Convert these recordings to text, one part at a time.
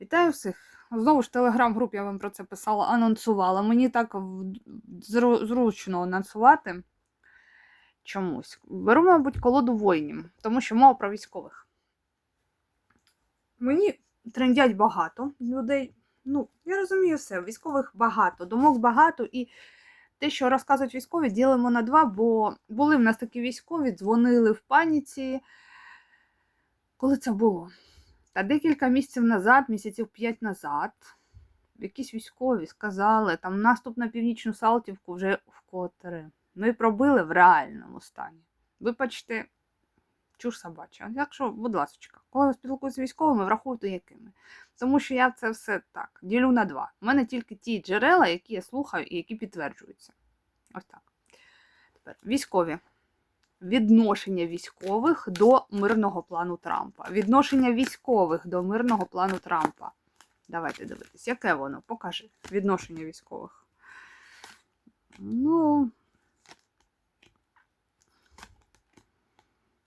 Вітаю всіх. Знову ж телеграм-групі я вам про це писала, анонсувала. Мені так зручно анонсувати чомусь. Беру, мабуть, колоду воїнів, тому що мова про військових. Мені трендять багато людей. Ну, я розумію все, військових багато, думок багато, і те, що розказують військові, ділимо на два, бо були в нас такі військові, дзвонили в паніці. Коли це було? Та декілька місяців назад, місяців п'ять назад, якісь військові сказали, там наступ на північну Салтівку вже вкотре. І пробили в реальному стані. Вибачте, чуж собача. Якщо, будь ласка, коли ви спілкуєтеся з військовими, врахуйте якими. Тому що я це все так ділю на два. У мене тільки ті джерела, які я слухаю і які підтверджуються. Ось так. Тепер військові відношення військових до мирного плану Трампа. Відношення військових до мирного плану Трампа. Давайте дивитись, яке воно? Покажи. Відношення військових. Ну.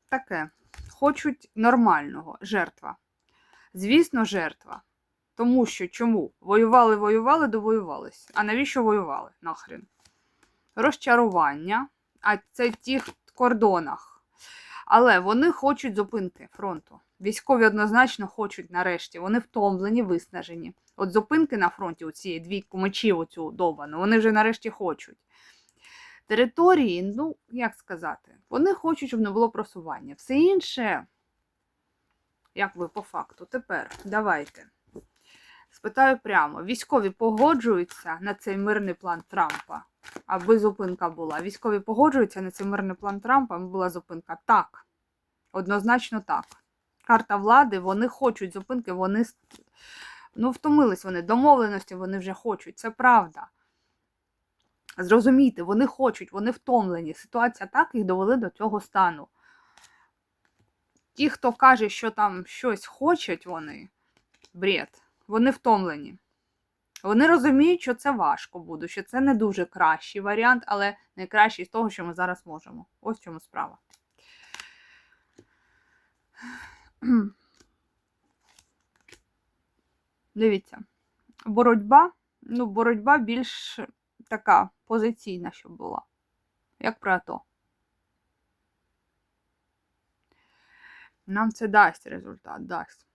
Таке. Хочуть нормального. Жертва. Звісно, жертва. Тому що чому? Воювали, воювали, довоювались. А навіщо воювали? Нахрен? Розчарування. А це ті кордонах. Але вони хочуть зупинки фронту. Військові однозначно хочуть нарешті. Вони втомлені, виснажені. От зупинки на фронті, у цієї двійку мечів, оцю довбану, вони вже нарешті хочуть. Території, ну, як сказати, вони хочуть, щоб не було просування. Все інше, як ви по факту, тепер давайте. Спитаю прямо: військові погоджуються на цей мирний план Трампа, аби зупинка була. Військові погоджуються на цей мирний план Трампа, аби була зупинка. Так. Однозначно так. Карта влади, вони хочуть зупинки, вони ну, втомились вони, домовленості вони вже хочуть. Це правда. Зрозумійте, вони хочуть, вони втомлені. Ситуація так їх довели до цього стану. Ті, хто каже, що там щось хочуть вони, бред, вони втомлені. Вони розуміють, що це важко буде, що це не дуже кращий варіант, але найкращий з того, що ми зараз можемо. Ось в чому справа. Дивіться, боротьба, ну, боротьба більш така позиційна, щоб була. Як про АТО. Нам це дасть результат, дасть.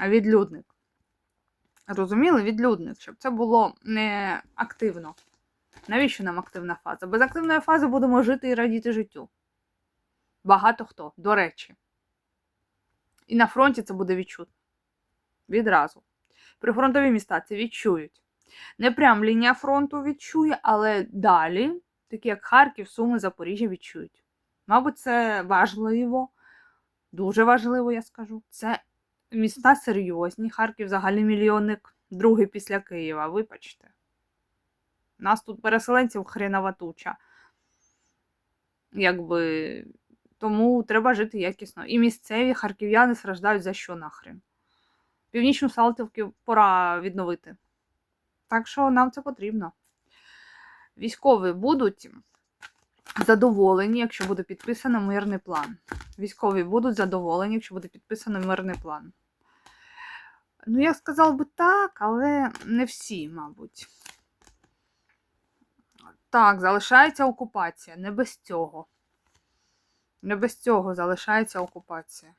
А відлюдник. Розуміли? Відлюдник, щоб це було не активно. Навіщо нам активна фаза? Без активної фази будемо жити і радіти життю. Багато хто, до речі. І на фронті це буде відчутно. Відразу. Прифронтові міста це відчують. Не прям лінія фронту відчує, але далі, такі як Харків, Суми, Запоріжжя, відчують. Мабуть, це важливо, дуже важливо, я скажу. Це міста серйозні. Харків взагалі мільйонник, другий після Києва, вибачте. Нас тут переселенців хренова туча. Якби. Тому треба жити якісно. І місцеві харків'яни страждають за що нахрен. Північну Салтівку пора відновити. Так що нам це потрібно. Військові будуть задоволені, якщо буде підписано мирний план. Військові будуть задоволені, якщо буде підписано мирний план. Ну, я сказав би так, але не всі, мабуть. Так, залишається окупація. Не без цього. Не без цього залишається окупація.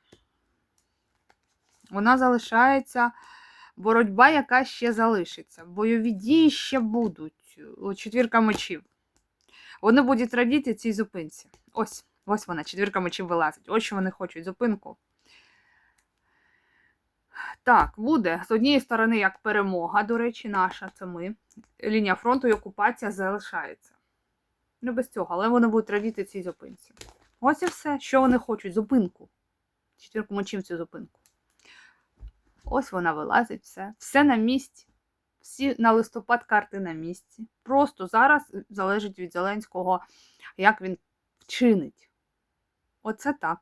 Вона залишається боротьба, яка ще залишиться. Бойові дії ще будуть. Четвірка мечів. Вони будуть радіти цій зупинці. Ось, ось вона, четвірка мечів вилазить. Ось що вони хочуть зупинку. Так, буде. З однієї сторони, як перемога, до речі, наша, це ми. Лінія фронту і окупація залишається. Не без цього, але вони будуть радіти цій зупинці. Ось і все, що вони хочуть, зупинку. Четвірку мечів цю зупинку. Ось вона вилазить, все. Все на місці. Всі на листопад карти на місці. Просто зараз залежить від Зеленського, як він вчинить. Оце так.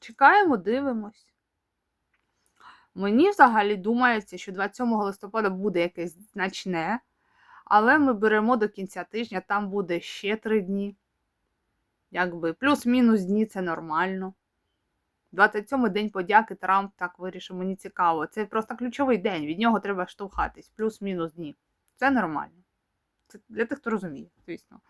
Чекаємо, дивимось. Мені взагалі думається, що 27 листопада буде якесь значне, але ми беремо до кінця тижня, там буде ще три дні. Якби плюс-мінус дні це нормально. 27-й день подяки Трамп так вирішив, мені цікаво. Це просто ключовий день, від нього треба штовхатись, плюс-мінус дні. Це нормально. Це для тих, хто розуміє, звісно.